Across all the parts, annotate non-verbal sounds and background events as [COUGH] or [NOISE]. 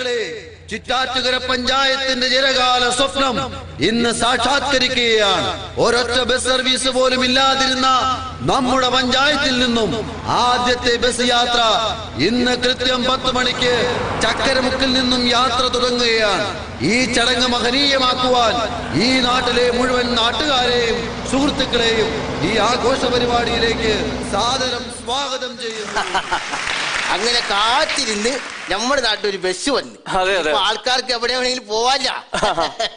സുഹൃത്തുക്കളെ ചിറ്റാറ്റുകര പഞ്ചായത്തിന്റെ ചിരകാല സ്വപ്നം ഇന്ന് സാക്ഷാത്കരിക്കുകയാണ്. ഒരൊറ്റ ബസ് സർവീസ് പോലും ഇല്ലാതിരുന്ന നമ്മുടെ പഞ്ചായത്തിൽ നിന്നും ആദ്യത്തെ ബസ് യാത്ര ഇന്ന് കൃത്യം പത്ത് മണിക്ക് ചക്കരമുക്കിൽ നിന്നും യാത്ര തുടങ്ങുകയാണ്. ഈ ചടങ്ങ് മഹനീയമാക്കുവാൻ ഈ നാട്ടിലെ മുഴുവൻ നാട്ടുകാരെയും സുഹൃത്തുക്കളെയും ഈ ആഘോഷ പരിപാടിയിലേക്ക് സാദരം സ്വാഗതം ചെയ്യുന്നു. അങ്ങനെ കാത്തിരുന്ന് നമ്മുടെ നാട്ടിൽ ഒരു ബസ് വന്ന്. അതെ, അതെ. ഇപ്പൊ ആൾക്കാർക്ക് എവിടെ വേണമെങ്കിലും പോവാല്ല. [LAUGHS]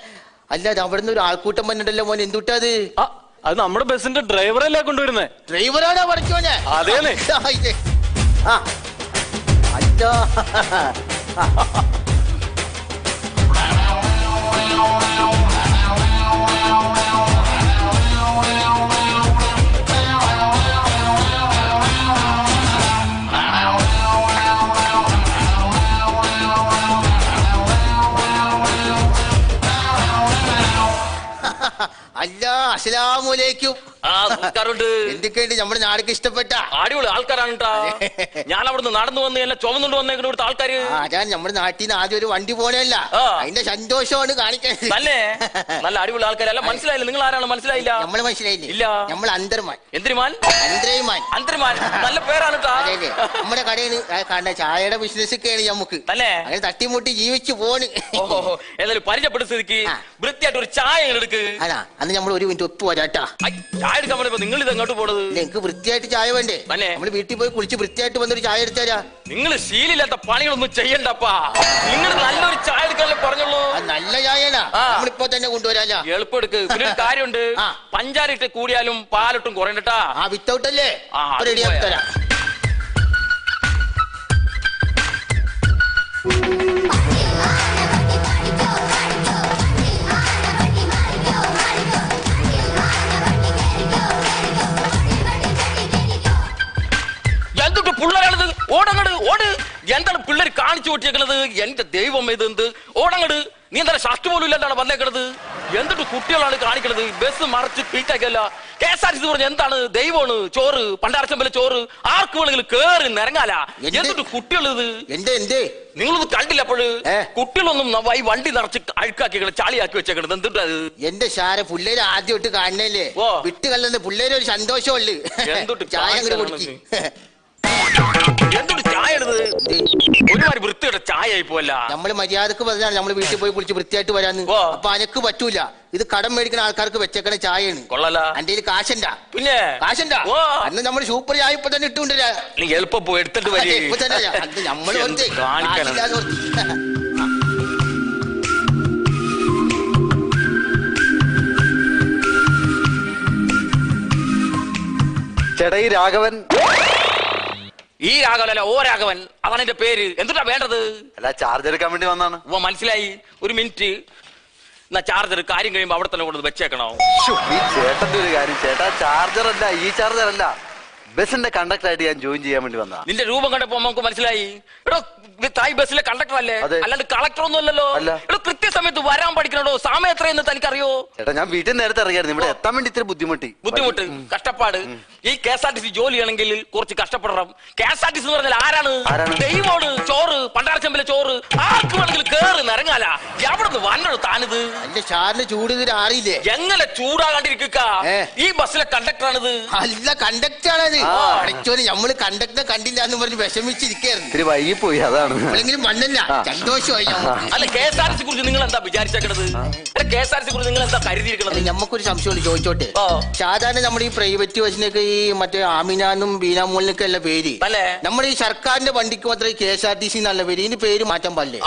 അല്ലാതെ നിന്ന് ഒരു ആൾക്കൂട്ടം വന്നിട്ടല്ലോ മോൻ എന്തുട്ടാ അത്? ആ, അത് നമ്മുടെ ബസിന്റെ ഡ്രൈവറല്ലേ കൊണ്ടുവരുന്നേ? ഡ്രൈവറാണോ പഠിച്ചോനെ? അതേന്നെ. ആ, ഇത്. ആ. അല്ല [LAUGHS] അസ്സലാമലൈക്കും നമസ്കാരമുണ്ട് എന്തൊക്കെയുണ്ട് നമ്മുടെ നാടൊക്കെ ഇഷ്ടപ്പെട്ട. അടിപൊളി ആൾക്കാരാണ്. [LAUGHS] ഞാൻ അവിടുന്ന് നടന്നു വന്ന് എന്നെ ചുമന്നുകൊണ്ട് വന്നേക്കുന്ന ഇവിടുത്തെ ആൾക്കാര്. അതാണ് നമ്മുടെ നാട്ടിൽ നിന്ന് ആദ്യം ഒരു വണ്ടി പോലെയല്ല. അതിന്റെ സന്തോഷമാണ് കാണിക്കാൻ. അല്ലേ [LAUGHS] നല്ല അടിപൊളി ആൾക്കാരല്ല മനസ്സിലായില്ല. നിങ്ങൾ ആരാണ്? മനസ്സിലായില്ല? നമ്മൾ മനസ്സിലായില്ല? ഇല്ല. നമ്മൾ അന്തർമാൻ. എന്തിരുമാൻ? അന്തരമാൻ. അന്തരിമാൻ. നല്ല പേരാണ് [LAUGHS] നമ്മുടെ കടയിൽ ചായയുടെ ബിസിനസ് ഒക്കെയാണ് നമുക്ക് അല്ലേ അങ്ങനെ തട്ടിമുട്ടി ജീവിച്ചു പോണ്. ഓഹോ ഏതായാലും ആ. വൃത്തിയായിട്ട് ഒരു ചായ എടുക്ക്. അതാ അന്ന് നമ്മൾ ഒരു മിനിറ്റ് ഒപ്പ് വരാട്ടാ. ചായ എടുക്കാൻ പറഞ്ഞപ്പോ നിങ്ങൾ ഇത് അങ്ങോട്ട് പോണത്? നിങ്ങക്ക് വൃത്തിയായിട്ട് ചായ വേണ്ടേ? തന്നെ. നമ്മൾ വീട്ടിൽ പോയി കുളിച്ച് വൃത്തിയായിട്ട് വന്നൊരു ചായ എടുത്തരാ. നിങ്ങൾ ശീലില്ലാത്ത പണികളൊന്നും ചെയ്യണ്ടപ്പാ. നിങ്ങൾ നല്ലൊരു ചായ എടുക്കാനല്ലേ പറഞ്ഞുള്ളൂ? നല്ല ചായനാ. നമ്മളിപ്പോ തന്നെ കൊണ്ടുവരാല എളുപ്പം എടുക്ക്. പിന്നെ ഒരു കാര്യമുണ്ട്. [LAUGHS] പഞ്ചാര ഇട്ട് കൂടിയാലും പാലിട്ടും കുറയണ്ടട്ടാ. ആ വിത്തൗട്ട് അല്ലേ ആ, അത് റെഡിയാക്കി തരാം. എന്താണ് പിള്ളേർ കാണിച്ചു കൂട്ടിയേക്കണത്? എന്റെ ദൈവം ഇത് എന്ത്? ഓടങ്ങട്. നീ എന്താ ഷർട്ട് പോലും ഇല്ലാണ്ടാണ് വന്നേക്കണത്? എന്തിട്ട് കുട്ടികളാണ് കാണിക്കണത്? ബസ് മറിച്ച് പീറ്റാക്കല്ല K S R T C പറഞ്ഞ എന്താണ്? ദൈവമാണ്. ചോറ്. പണ്ടാരച്ചമ്പല ചോറ്. ആർക്ക് വേണമെങ്കിലും കേറി നിരങ്ങാല. എന്തിട്ട് കുട്ടികളിത്? എന്റെ എന്റെ നിങ്ങളൊന്നും കണ്ടില്ല അപ്പോഴ്? കുട്ടികളൊന്നും ഈ വണ്ടി നിറച്ച് അഴുക്കാക്കി ചാളിയാക്കി വെച്ചേക്കണത്. എന്തുട്ടാ എന്റെ ശാര പുള്ളേര് ആദ്യമായിട്ട് കാണണല്ലേ. വിട്ട് കല്ലെന്ന് പുള്ളേര് ഒരു സന്തോഷമുള്ളു. എന്തുട്ട് ചായ കുടിക്ക്. [LAUGHS] ചായ ഒരുമാതിരി വൃത്തിയുടെ ചായ നമ്മൾ മര്യാദയ്ക്ക് പറഞ്ഞാണ് നമ്മൾ വീട്ടിൽ പോയി കുളിച്ച് വൃത്തിയായിട്ട് വരാന്ന്. ഓ. അപ്പൊ അനക്ക് പറ്റൂല. ഇത് കടം മേടിക്കുന്ന ആൾക്കാർക്ക് വെച്ചേക്കണ ചായയാണ്. കൊള്ളല. അന്റെ കാശണ്ട. പിന്നെ? കാശണ്ട. ഓ. അന്ന് നമ്മൾ സൂപ്പർ ചായ ഇപ്പൊ തന്നെ ഇട്ടുണ്ടല്ലോ നീ എളുപ്പം പോയി എടുത്തിട്ട് വരി. [LAUGHS] ഇപ്പൊ തന്നെ തരാം. അത് നമ്മൾ എന്ത് ഓർത്ത് കാണിക്കാനാണ്? കാശില്ലാതെ ഓർത്ത്. ചേട്ടാ ഈ രാഘവൻ ഈ രാഘവൻ അല്ല ഓ രാഘവൻ അതാണ് എന്റെ പേര് എന്തുട്ടാ വേണ്ടത്? അല്ല ചാർജ് എടുക്കാൻ വേണ്ടി വന്നാണ്. ഓ മനസ്സിലായി? ഒരു മിനിറ്റ്. എന്നാ ചാർജർ കാര്യം കഴിയുമ്പോ അവിടെ തന്നെ കൊണ്ടുവന്ന് വെച്ചേക്കണോ? ഈ ചേട്ടന്റെ ഒരു കാര്യം ചേട്ടാ ചാർജർ അല്ല ഈ ചാർജർ അല്ല. ബസിന്റെ കണ്ടക്ടർ ആയിട്ട് ഞാൻ ജോയിൻ ചെയ്യാൻ വേണ്ടി വന്നാ നിന്റെ രൂപം കണ്ടപ്പോ നമുക്ക് മനസ്സിലായി. എടോ തായ് ബസ്സിലെ കണ്ടക്ടർ അല്ലേ. അല്ലാണ്ട് കളക്ടർ ഒന്നും അല്ലല്ലോ. എടോ കൃത്യസമയത്ത് വരാൻ പഠിക്കണോ? സമയം എത്രയെന്ന് തനിക്കറിയോ? ചേട്ടാ ഞാൻ വീട്ടിൽ നേരത്തെ ഇറങ്ങിയായിരുന്നു. ഇവിടെ എത്താൻ വേണ്ടി ഇത്തിരി ബുദ്ധിമുട്ടി. ബുദ്ധിമുട്ട് കഷ്ടപ്പാട്. ഈ K S R T C ജോലി ആണെങ്കിൽ കുറച്ച് കഷ്ടപ്പെടണം. K S R T C എന്ന് പറഞ്ഞാൽ ആരാണ്? ദൈവമാണ്. ചോറ് പണ്ടാരച്ചമ്പിലെ ചോറ്. ആർക്ക് വേണമെങ്കിലും കേറി നിറങ്ങാല എവിടെ നിന്ന് വന്നോ താനിത്? അന്റെ ഷാറിന് ചൂട് അറിയില്ലേ എങ്ങനെ ചൂടാകാണ്ടിരിക്കുക? ഏ. ഈ ബസ്സിലെ കണ്ടക്ടറാണിത്. അല്ല കണ്ടക്ടർ ആണത്. അടച്ചോന് നമ്മൾ കണ്ടക്ടറെ കണ്ടില്ല എന്ന് പറഞ്ഞ് വിഷമിച്ചിരിക്കായിരുന്നു. ഇത്തിരി വൈകി പോയി അതാണ് മണ്ണല്ല ആ. സന്തോഷമായി. ഞമ്മക്ക്. അല്ല K S R T C കുറിച്ച് നിങ്ങൾ എന്താ വിചാരിച്ചേക്കണത്? കെ എസ് ആർ സി കുറിച്ച് നിങ്ങൾ എന്താ കരുതിയിരിക്കണത് നമുക്കൊരു സംശയം ചോദിച്ചോട്ടെ? ഷാജാന് സാധാരണ നമ്മുടെ ഈ പ്രൈവറ്റ് ബസ്സിനൊക്കെ ഈ മറ്റേ ആമിനാന്നും ബീനാമോളിനൊക്കെ അല്ല പേര്. അല്ലേ? നമ്മുടെ ഈ സർക്കാരിന്റെ വണ്ടിക്ക് മാത്രമേ K S R T C നല്ല പേര്. ഇതിന്റെ പേര് മാറ്റാൻ പാടില്ലേ?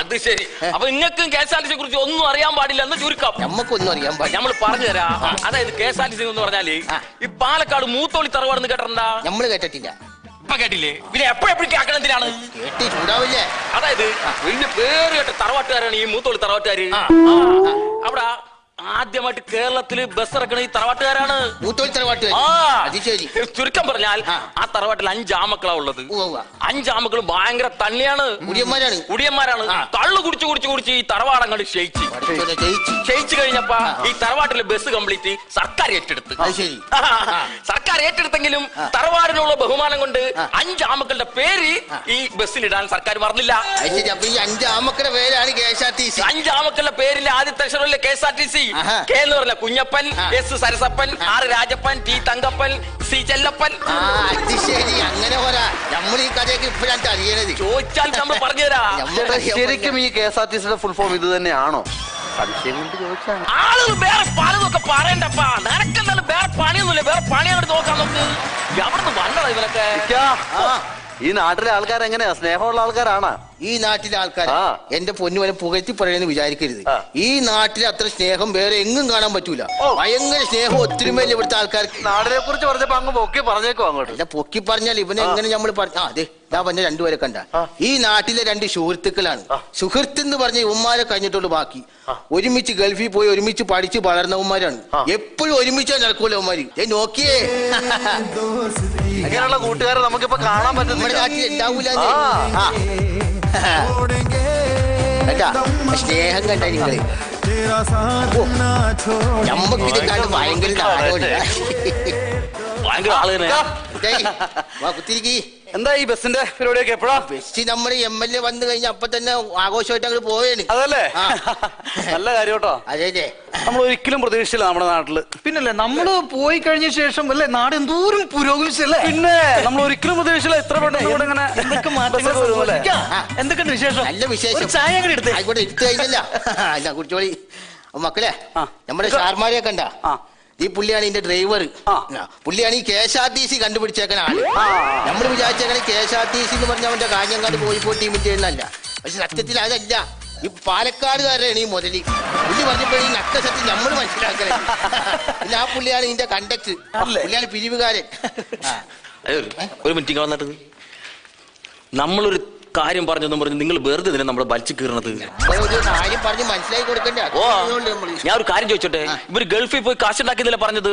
അത് ശരി. അപ്പൊ നിങ്ങൾക്കും K S R T C കുറിച്ച് ഒന്നും അറിയാൻ പാടില്ല എന്ന് ചുരുക്കം. നമുക്കൊന്നും അറിയാൻ പാടില്ല. നമ്മൾ പറഞ്ഞു തരാം. അതായത് K S R T C എന്ന് പറഞ്ഞാൽ ഈ പാലക്കാട് മൂത്തോളി തറവാടെന്ന് കേട്ടിട്ടുണ്ടാ? നമ്മൾ കേട്ടിട്ടില്ല. ഇപ്പൊ കേട്ടില്ലേ പിന്നെ എപ്പോഴെപ്പോഴും കേൾക്കണം എന്തിനാണ് കേട്ടി ചൂടാവില്ലേ അതായത് വലിയ പേര് കേട്ട തറവാട്ടുകാരാണ് ഈ മൂത്തോളി തറവാട്ടുകാര് ആ. ആ. അവിടെ ആദ്യമായിട്ട് കേരളത്തിൽ ബസ് ഇറക്കണ ഈ തറവാട്ടുകാരാണ്. ആ. അത് ശരി. ചുരുക്കം പറഞ്ഞാൽ ആ. ആ തറവാട്ടിൽ അഞ്ചാമക്കളാ ഉള്ളത്. അഞ്ചാമക്കളും ഉവ്വ്. ഭയങ്കര തന്നെയാണ് മുടിയന്മാരാണ് കുടിയന്മാരാണ് ആ. തള്ളു കുടിച്ചു കുടിച്ചു കുടിച്ച് ഈ തറവാടങ്ങോട്ട് ക്ഷയിച്ച്. ജയിച്ചു. ക്ഷയിച്ചു കഴിഞ്ഞപ്പോ ഈ തറവാട്ടിലെ ബസ് കംപ്ലീറ്റ് സർക്കാർ ഏറ്റെടുത്ത്. അത് ശരി. സർക്കാർ ഏറ്റെടുത്തെങ്കിലും തറവാടിനുള്ള ബഹുമാനം കൊണ്ട് അഞ്ചാമക്കളുടെ പേര് ഈ ബസ്സിലിടാൻ സർക്കാർ മറന്നില്ല. അത് ശരി. അപ്പൊ ഈ അഞ്ച് പേരാണ് K S R T C. അഞ്ചാമക്കളുടെ പേരിലെ ആദ്യത്തെ അക്ഷരമല്ലേ K S R T C. K എന്ന് പറഞ്ഞ Kunjappan. S Sarasappan R Rajappan T Thankappan C Chellappan. ആ അത് ശരി. അങ്ങനെ പോരാ. നമ്മൾ ഈ കഥയൊക്കെ ഇപ്പോഴാണ് അറിയണത്. ചോദിച്ചാൽ നമ്മൾ പറഞ്ഞുതരാ. നമ്മൾ ശരിക്കും ഈ കെ എസ് ആർ ടി സിയുടെ ഫുൾ ഫോം ഇത് തന്നെയാണോ? സംശയം കൊണ്ട് ചോദിച്ചാണ്. ആളുകൾ വേറെ പലതൊക്കെ പറയണ്ടപ്പാ. നിനക്കെന്തായാലും വേറെ പണിയൊന്നുമില്ല. വേറെ പണി അങ്ങോട്ട് നോക്കാൻ നോക്ക്. എവിടുന്ന് വന്നതാ ഇവനൊക്കെ? ഈ നാട്ടിലെ ആൾക്കാർ എങ്ങനെയാ സ്നേഹമുള്ള ആൾക്കാരാണ്? ഈ നാട്ടിലെ ആൾക്കാർ ആ. എന്റെ പൊന്നുവനെ പുകഴ്ത്തി പറയുന്നത് വിചാരിക്കരുത്. ആ. ഈ നാട്ടിലെ അത്ര സ്നേഹം വേറെ എങ്ങും കാണാൻ പറ്റൂല. ഓ. ഭയങ്കര സ്നേഹം ഒത്തിരിമേല ഇവിടുത്തെ ആൾക്കാർക്ക്? നാടിനെ കുറിച്ച് പറഞ്ഞപ്പോ അങ്ങ് പൊക്കി പറഞ്ഞേക്കോ അങ്ങോട്ട്? അല്ല പൊക്കി പറഞ്ഞാൽ ഇവനെ എങ്ങനെ നമ്മൾ പറഞ്ഞ ആ അതെ ഞാൻ പറഞ്ഞ രണ്ടുപേരെ കണ്ട. ആ. ഈ നാട്ടിലെ രണ്ട് സുഹൃത്തുക്കളാണ്. ആ. സുഹൃത്ത് എന്ന് പറഞ്ഞ ഉമ്മാരെ കഴിഞ്ഞിട്ടുള്ളൂ ബാക്കി. ഒരുമിച്ച് ഗൾഫിൽ പോയി ഒരുമിച്ച് പഠിച്ച് വളർന്നവന്മാരാണ്. ആ. എപ്പോഴും ഒരുമിച്ചാ നടക്കൂല അവന്മാര്. ഏ നോക്കിയേ. അങ്ങനെയുള്ള കൂട്ടുകാരെ നമുക്കിപ്പോ കാണാൻ നമ്മുടെ പറ്റുന്നില്ല നാട്ടിൽ ഉണ്ടാവൂല ആ. കണ്ടാ സ്നേഹം കണ്ട നിങ്ങൾ? നമ്മക്കിത് കണ്ട് ഭയങ്കര ഭയങ്കര ആൾ തന്നെ. കുത്തിരിക്കി. എന്താ ഈ ബസിന്റെ പരിപാടിയൊക്കെ എപ്പോഴാ? ബസ് നമ്മുടെ എം എൽ എ വന്നു കഴിഞ്ഞ അപ്പൊ തന്നെ ആഘോഷമായിട്ട് അങ്ങോട്ട് പോവേണ് അതല്ലേ? നല്ല കാര്യം കേട്ടോ അതെ അതെ. നമ്മൾ ഒരിക്കലും പ്രതീക്ഷിച്ചില്ല നമ്മുടെ നാട്ടിൽ. പിന്നല്ലേ നമ്മൾ പോയി കഴിഞ്ഞ ശേഷം അല്ലേ നാട് എന്തോരം പുരോഗമിച്ചല്ലേ? പിന്നെ നമ്മൾ ഒരിക്കലും പ്രതീക്ഷിച്ചില്ല ഇത്ര പെട്ടെന്ന് ഇങ്ങനെ എന്തൊക്കെ മാറ്റങ്ങൾ എന്തൊക്കെയുണ്ട് വിശേഷം? നല്ല വിശേഷം. ഒരു ചായ എടുത്ത്. കഴിഞ്ഞല്ലോ ആയിക്കോട്ടെ എടുത്തു കഴിഞ്ഞല്ല. കുടിച്ചോളി. മക്കളെ നമ്മുടെ സാർമാരെയൊക്കെ ഉണ്ടാ ആ. ഈ പുള്ളിയാണ് ഇതിന്റെ ഡ്രൈവർ. പുള്ളിയാണ് ഈ K S R T C കണ്ടുപിടിച്ചേക്കണ ആൾ. നമ്മൾ വിചാരിച്ചേക്കണ K S R T C എന്ന് പറഞ്ഞ അവന്റെ കാഞ്ഞങ്ങാട് കോഴിക്കോട് ടീമിന്റെ എന്നല്ല പക്ഷെ സത്യത്തിൽ അതല്ല. ഈ പാലക്കാടുകാരാണ് ഈ മുതലി. പുള്ളി പറഞ്ഞപ്പോൾ ഈ നക്ക സത്യം നമ്മൾ മനസ്സിലാക്കണേ. പിന്നെ ആ പുള്ളിയാണ് ഇതിന്റെ കണ്ടക്ട് പുള്ളിയാണ് പിരിവുകാരൻ. ഒരു മിനിറ്റ് വന്നിട്ട് നമ്മളൊരു കാര്യം പറഞ്ഞെന്നും പറഞ്ഞു നിങ്ങൾ വെറുതെ ഇതിനെ നമ്മളെ വലിച്ചു കീറണത്. കാര്യം പറഞ്ഞ് മനസ്സിലാക്കി കൊടുക്കണ്ടേ. ഓ ഞാൻ ഒരു കാര്യം ചോദിച്ചോട്ടെ? ഇവർ ഗൾഫിൽ പോയി കാശ് ഉണ്ടാക്കിയതല്ലേ പറഞ്ഞത്.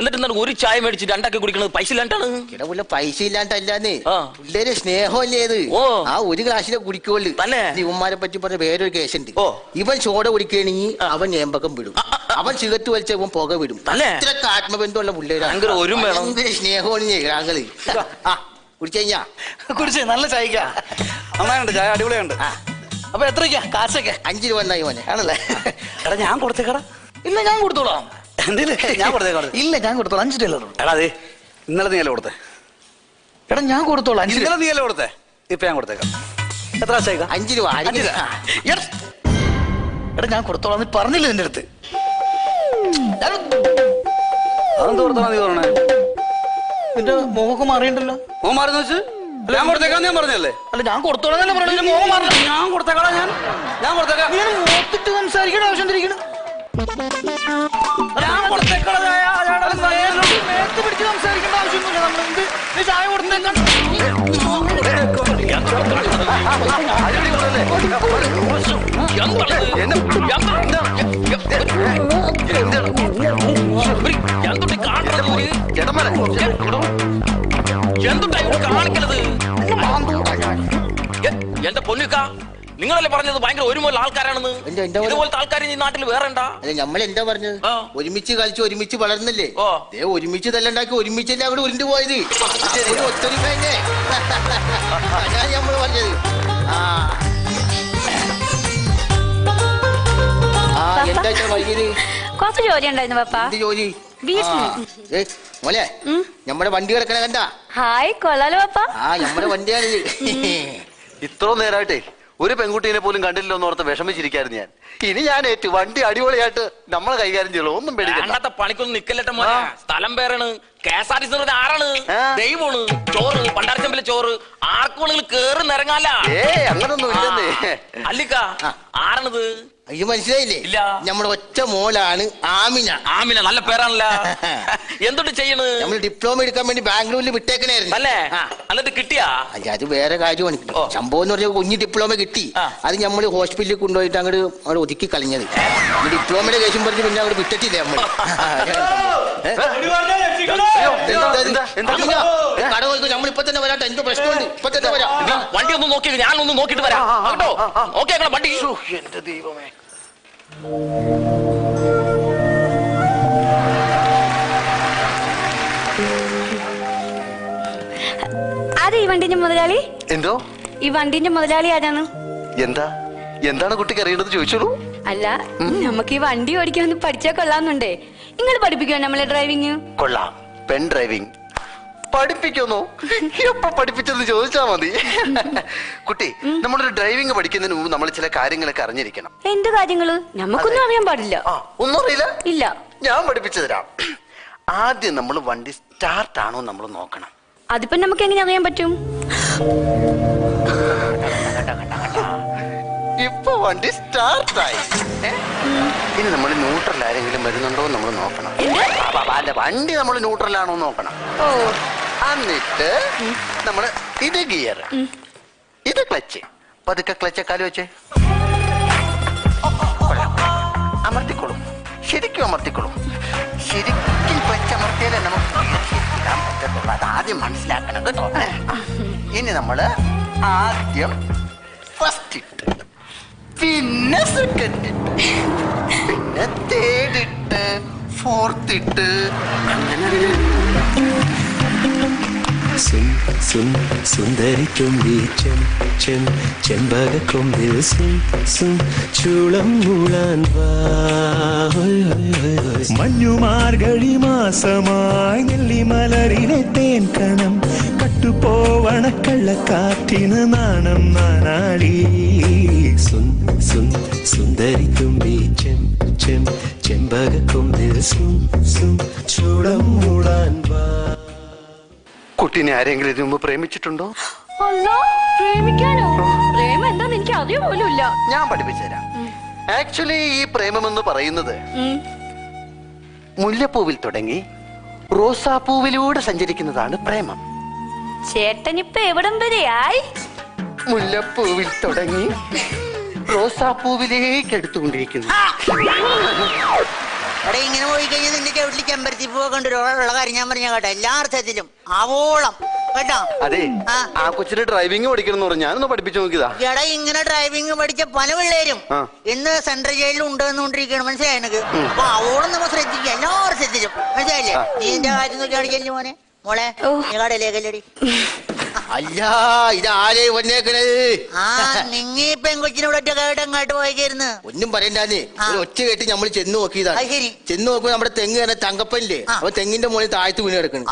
എന്നിട്ട് എന്താണ് ഒരു ചായ മേടിച്ച് രണ്ടാക്കി കുടിക്കണത് പൈസ ഇല്ലാണ്ടാണ്? പൈസ ഇല്ലാണ്ടല്ലാന്ന്. ആ. പിള്ളേരെ സ്നേഹമല്ലേ. ആ ഒരു ഗ്ലാസ്സിലെ കുടിക്കുള്ളു തന്നെ? ഉമ്മാരെ പറ്റി പറഞ്ഞ വേറൊരു കേസുണ്ട്. ഓ. ഇവൻ ചോട കുടിക്കണെങ്കിൽ അവൻ നേമ്പക്കം വിടും. അവൻ സിഗരറ്റ് വലിച്ച ഇവൻ പുക വിടും? ഇത്രക്ക് ആത്മബന്ധമുള്ള പിള്ളേരാണ് സ്നേഹമാണ് ഞങ്ങൾ. ആ. കുടിച്ചു കഴിഞ്ഞാ? കുടിച്ചേ നല്ല ചായക്ക. നന്നായുണ്ട് ചായ അടിപൊളിയുണ്ട്. അപ്പൊ എത്രയ്ക്കാ? കാശൊക്കെ? അഞ്ചു രൂപ എന്നായി മോനെ? ആണല്ലേ? എടാ ഞാൻ കൊടുത്തേക്കടാ. ഇല്ല ഞാൻ കൊടുത്തോളാം. ഞാൻ കൊടുത്തേക്കാട്. ഇല്ല ഞാൻ കൊടുത്തോളാം. അഞ്ച് രൂപ എടാ അതെ ഇന്നലെ നീ അല്ലേ കൊടുത്തേ? എടാ ഞാൻ കൊടുത്തോളാം. അഞ്ച് ഇന്നലെ നീ അല്ലേ കൊടുത്തേ? ഇപ്പൊ ഞാൻ കൊടുത്തേക്കാം. എത്ര ആശയ അഞ്ചു രൂപ അഞ്ച് രൂപ. എടാ എടാ ഞാൻ കൊടുത്തോളാം നീ പറഞ്ഞില്ല നിന്റെ അടുത്ത്? അതെന്ത് കൊടുത്തോളാം നീ പറഞ്ഞേ? നിന്റെ മുഖമൊക്കെ മാറിയിട്ടുണ്ടല്ലോ ഓ മാറുന്ന വെച്ച് ഞാൻ കൊടുത്തേക്കാന്ന് ഞാൻ പറഞ്ഞല്ലേ അല്ല ഞാൻ കൊടുത്തോളാം തന്നെ പറഞ്ഞു നിന്റെ മുഖം മാറില്ല ഞാൻ കൊടുത്തേക്കാടാ ഞാൻ ഞാൻ കൊടുത്തേക്കാം ഇങ്ങനെ മുഖത്തിട്ട് സംസാരിക്കേണ്ട ആവശ്യം തിരിക്കണം ഞാൻ നേരിട്ട് മേത്ത് പിടിച്ച് സംസാരിക്കേണ്ട ആവശ്യമൊന്നുമില്ല നമ്മൾ എന്ത് നീ ചായ കൊടുത്തേക്കാൻ എന്തുട്ടി കാണുന്നത് ഇവർ? ചേട്ടന്മാരെ എന്തുട്ടാ ഇവർ കാണിക്കണത്? എന്റെ പൊന്നുക്ക നിങ്ങളല്ലേ പറഞ്ഞത് ഭയങ്കര ഒരുപോലെ ആൾക്കാരാണെന്ന്? എന്റെ- എന്റെ പോലെ- ഇതുപോലത്തെ ആൾക്കാർ ഈ നാട്ടിൽ വേറെ ഉണ്ടാ അല്ല നമ്മൾ എന്താ പറഞ്ഞത്? ആ. ഒരുമിച്ച് കളിച്ച് ഒരുമിച്ച് വളർന്നില്ലേ? ഓ. ദേ ഒരുമിച്ച് തല്ലുണ്ടാക്കി ഒരുമിച്ചല്ലേ അവിടെ ഉരുണ്ടു പോയത്. ഒരു ഒത്തൊരുമ തന്നെ അതാണ് നമ്മൾ പറഞ്ഞത്. ആ. ആ എന്താ ഇത്ര വൈകിയത്? കുറച്ച് ജോലി ഉണ്ടായിരുന്നു പപ്പ. എന്ത് ജോലി? വീട്ടിൽ. ഏ, മോനെ നമ്മുടെ വണ്ടി കിടക്കണ കണ്ടാ? ഹായ് കൊള്ളാലോ പപ്പ ആ നമ്മുടെ വണ്ടിയാണിത് ഇത്ര നേരമായിട്ടേ ഒരു പെൺകുട്ടീനെ പോലും കണ്ടില്ല ഓർത്ത് വിഷമിച്ചിരിക്കായിരുന്നു ഞാൻ. ഇനി ഞാൻ ഏറ്റു വണ്ടി അടിപൊളിയായിട്ട് നമ്മൾ കൈകാര്യം ചെയ്യുള്ളൂ ഒന്നും പേടിക്കണ്ട. പണിക്കൊന്നും നിക്കല്ലട്ടെ മോനെ. സ്ഥലം പേരാണ്. K S R T C ആരാണ്. ദൈവമാണ്. ചോറ് പണ്ടാരച്ചമ്പിലെ ചോറ്. ആർക്കും കേറി നിറങ്ങാല ഏ അങ്ങനൊന്നും ഇല്ലെന്നേ. അല്ലിക്ക ആരാണിത്? അയ്യോ മനസ്സിലായില്ലേ? ഇല്ല. നമ്മുടെ ഒറ്റ മോളാണ് ആമിന. ആമിന നല്ല പേരാണല്ലോ. [LAUGHS] എന്തുട്ട് ചെയ്യണ്? നമ്മൾ ഡിപ്ലോമ എടുക്കാൻ വേണ്ടി ബാംഗ്ലൂരിൽ വിട്ടേക്കണായിരുന്നു. അല്ലേ. എന്നിട്ട് കിട്ടിയാ? അല്ല അത് വേറെ കാര്യമാണ്. സംഭവം എന്ന് പറഞ്ഞാൽ കുഞ്ഞ് ഡിപ്ലോമ കിട്ടി. അത് നമ്മൾ ഹോസ്പിറ്റലിൽ കൊണ്ടുപോയിട്ട് അങ്ങോട്ട് അവിടെ ഒതുക്കി കളഞ്ഞത്. ഡിപ്ലോമയുടെ കേസും പറഞ്ഞ് പിന്നെ അവിടെ വിട്ടിട്ടില്ല നമ്മൾ എന്താ? എന്താ? കട പോയി നമ്മൾ ഇപ്പൊ തന്നെ വരാട്ടെ എന്ത് പ്രശ്നമുണ്ട്? ഇപ്പൊ തന്നെ വരാം വണ്ടി ഒന്ന് നോക്കി ഞാനൊന്ന് നോക്കിട്ട് വരാം. കേട്ടോ? ഓക്കെ വണ്ടി. എന്റെ ദൈവമേ. ആരാ ഈ വണ്ടിന്റെ മുതലാളി? എന്തോ? ഈ വണ്ടിന്റെ മുതലാളി ആരാണ്? എന്താ? എന്താണ് കുട്ടിക്ക് അറിയേണ്ടത് ചോദിച്ചോളൂ. അല്ല നമുക്ക് ഈ വണ്ടി ഓടിക്കാൻ ഒന്ന് പഠിച്ചാൽ കൊള്ളാന്നുണ്ടേ നിങ്ങൾ പഠിപ്പിക്കുമോ നമ്മളെ ഡ്രൈവിങ് കൊള്ളാം. പെൺ ഡ്രൈവിംഗ് പഠിപ്പിക്കുന്നു. എപ്പോ പഠിപ്പിച്ചെന്ന് ചോദിച്ചാ മതി. കുട്ടി നമ്മളൊരു ഡ്രൈവിംഗ് പഠിക്കുന്നതിന് മുമ്പ് നമ്മൾ ചില കാര്യങ്ങളൊക്കെ അറിഞ്ഞിരിക്കണം. എന്ത് കാര്യങ്ങൾ? നമുക്കൊന്നും അറിയാൻ പാടില്ല. ഒന്നും അറിയില്ല? ഇല്ല. ഞാൻ പഠിപ്പിച്ചു തരാം. ആദ്യം നമ്മൾ വണ്ടി സ്റ്റാർട്ട് ആണോ നമ്മൾ നോക്കണം. അതിപ്പോ നമുക്ക് എങ്ങനെ അറിയാൻ പറ്റും? ഇപ്പൊ വണ്ടി സ്റ്റാർട്ടായി ഇനി നമ്മൾ ന്യൂട്രൽ ആരെങ്കിലും വരുന്നുണ്ടോ നമ്മൾ നോക്കണം. അല്ല വണ്ടി നമ്മൾ ന്യൂട്രലാണോ നോക്കണം. ഓ. എന്നിട്ട് നമ്മൾ ഇത് ഗിയർ ഇത് ക്ലച്ച് പതുക്കെ ക്ലച്ച് കാൽ വെച്ച്. അമർത്തിക്കോളും. ശരിക്കും അമർത്തിക്കോളും. ശരിക്കും ക്ലച്ച് അമർത്തിയാലേ നമുക്ക് പറ്റത്തുള്ളൂ. അത് ആദ്യം മനസ്സിലാക്കണം കേട്ടോ. ഇനി നമ്മൾ ആദ്യം ഫസ്റ്റ് ഇട്ട്. പിന്നെ സെക്കൻഡ് ഇട്ട്. പിന്നെ തേർഡ് ഇട്ട്. ഫോർത്ത് ഇട്ട്. അങ്ങനെ. സും സും സുന്ദരി തുമ്പി ചെം ചെം ചെമ്പകക്കൊമ്പിൽ ചൂളം മൂളാൻ. മഞ്ഞുമാർഗഴി മാസമായി നെല്ലിമലരിലെ തേൻ കണം കട്ടുപോവണക്കള്ള കാറ്റിന് നാണം നാനാളി സും സും സുന്ദരി തുമ്പി ചെം ചെം ചെമ്പകക്കൊമ്പിൽ ചൂളം മൂളാൻ വാ. കുട്ടീനെ ആരെങ്കിലും ഇതിനു മുമ്പ് പ്രേമിച്ചിട്ടുണ്ടോ? അല്ല പ്രേമിക്കാനോ? പ്രേമം എന്താന്ന് എനിക്ക് അറിയ പോലും ഇല്ല. ഞാൻ പഠിപ്പിച്ചുതരാം. ആക്ച്വലി ഈ പ്രേമം എന്ന് പറയുന്നത് മുല്ലപ്പൂവിൽ തുടങ്ങി റോസാപ്പൂവിലൂടെ സഞ്ചരിക്കുന്നതാണ് പ്രേമം. ചേട്ടനിപ്പോ എവിടം വരെയായി? മുല്ലപ്പൂവിൽ തുടങ്ങി റോസാപ്പൂവിലേക്ക് എടുത്തുകൊണ്ടിരിക്കുന്നു. എടാ ഇങ്ങനെ പോയി കഴിഞ്ഞാൽ നിന്റെ ചവിട്ടിൽ ചെമ്പരത്തി പൂവ് ഉള്ള കാര്യം ഞാൻ പറഞ്ഞ കേട്ടോ. എല്ലാ അർത്ഥത്തിലും. ആവോളം. കേട്ടോ? അതെ. ആ. കൊച്ചിന് ഡ്രൈവിംഗ് പഠിക്കണം എന്ന് പറഞ്ഞു. ഞാനൊന്ന് പഠിപ്പിച്ചു നോക്കിയതാ. എടാ ഇങ്ങനെ ഡ്രൈവിംഗ് പഠിച്ച പല പിള്ളേരും. ഇന്ന് സെൻട്രൽ ജയിലിൽ ഉണ്ടെന്നുകൊണ്ടിരിക്കുകയാണ് മനസ്സിലായി എനിക്ക് അപ്പൊ അവോളം നമ്മൾ ശ്രദ്ധിക്കുക. എല്ലാ അർത്ഥത്തിലും. മനസ്സിലായില്ലേ? നീ എന്റെ കാര്യം നോക്കിയാണെങ്കിൽ മോനെ? മോളെ കടയിലേക്കല്ലടി അല്ല ഇതാരേ വന്നേക്കണത്? ആ നിങ്ങി പെങ്കൊച്ചിനെ ഇവിടെ ഒറ്റ കേട്ട് അങ്ങോട്ട് പോയേക്കായിരുന്നു. ഒന്നും പറയണ്ടാന്നേ. ഒരു ഒറ്റ കേട്ട് നമ്മൾ ചെന്ന് നോക്കിയതാണ്. ശരി. ചെന്ന് നോക്കുമ്പോ നമ്മുടെ തെങ്ങ് തന്നെ തങ്കപ്പനില്ലേ? ആ. അപ്പൊ തെങ്ങിന്റെ മുകളിൽ താഴ്ത്തു വീണ് കിടക്കണം.